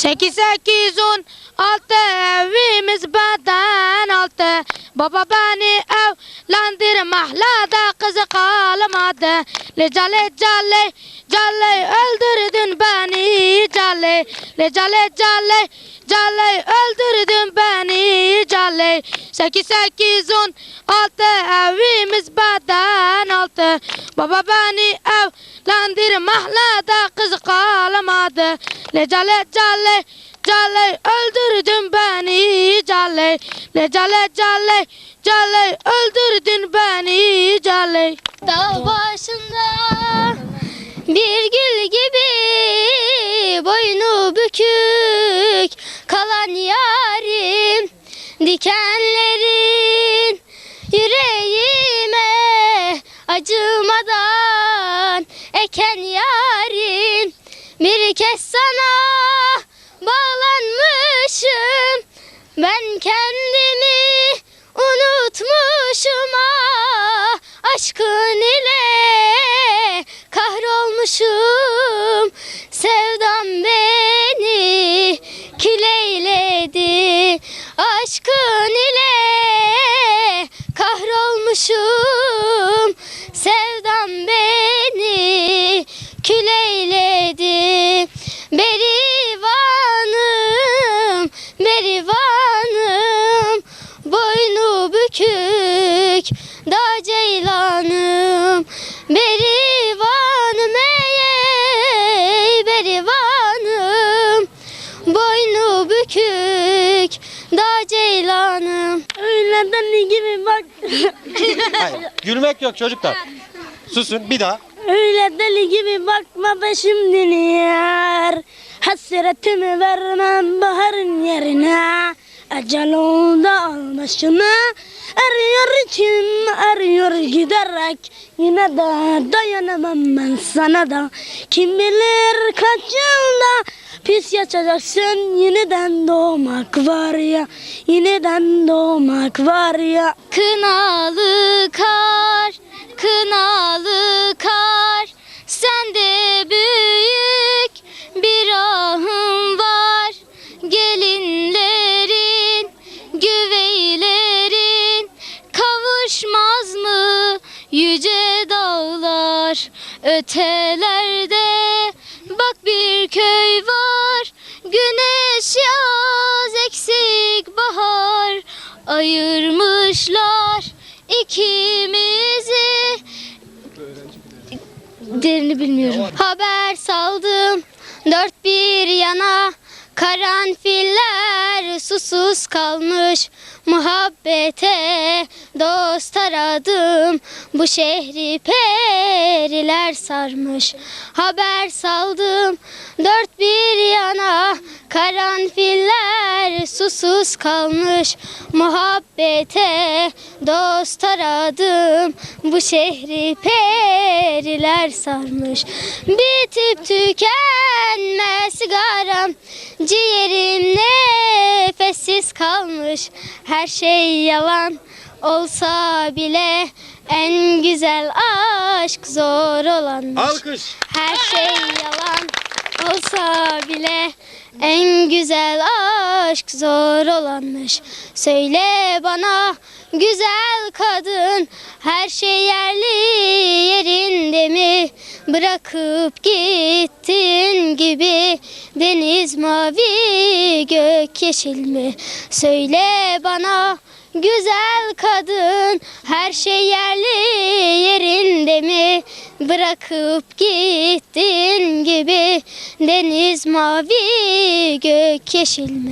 Sekiz sekiz on. Altı evimiz beden altı. Baba beni evlendir mahlada kızı kalmadı. Lecale cale cale öldürdün beni cale Lecale cale cale öldürdün beni cale Sekiz sekiz on. Altı evimiz beden altı. Baba beni evlendir mahlada kızı kalmadı Lecale cale cale öldürdün beni cale Lecale cale cale öldürdün beni cale Dağ başında bir gül gibi boynu bükük kalan yarim. Dikenlerin yüreğime acımadan eken yarim bir kez sana bağlanmışım. Ben kendimi unutmuşum. Ah aşkın ile kahrolmuşum. Sevdam beni küleyledi aşkın berivanım berivanım boynu bükük da ceylanım berivanım ey berivanım boynu bükük da ceylanım Öyle deli gibi bak Hayır, gülmek yok çocuklar. Susun bir daha. Öyle deli gibi bakma be şimdi yar Hasretimi vermem baharın yerine. Ecel oldu almışını Arıyor içim arıyor giderek. Yine de dayanamam ben sana da. Kim bilir kaç yılda Pis yaşayacaksın yeniden doğmak var ya Yeniden doğmak var ya. Kınalı kar, kınalı kar, Ötelerde bak bir köy var, güneş yaz eksik bahar. Ayırmışlar ikimizi. Derini bilmiyorum. Haber saldım. Dört bir yana Karanfiller susuz kalmış Muhabbete dost aradım. Bu şehri periler sarmış. Haber saldım. Dört bir yana Karanfiller susuz kalmış. Muhabbete dost aradım. Bu şehri periler sarmış. Bitip tükenmez sigaram. Ciğerim nefessiz kalmış. Her şey yalan olsa bile En güzel aşk zor olanmış Alkış. her şey yalan olsa bile en güzel aşk zor olanmış. Söyle bana güzel kadın her şey yerli yerinde mi? Bırakıp gittin gibi deniz mavi gök yeşil mi? Söyle bana Güzel kadın her şey yerli yerinde mi? Bırakıp gittin gibi deniz mavi gök yeşil mi?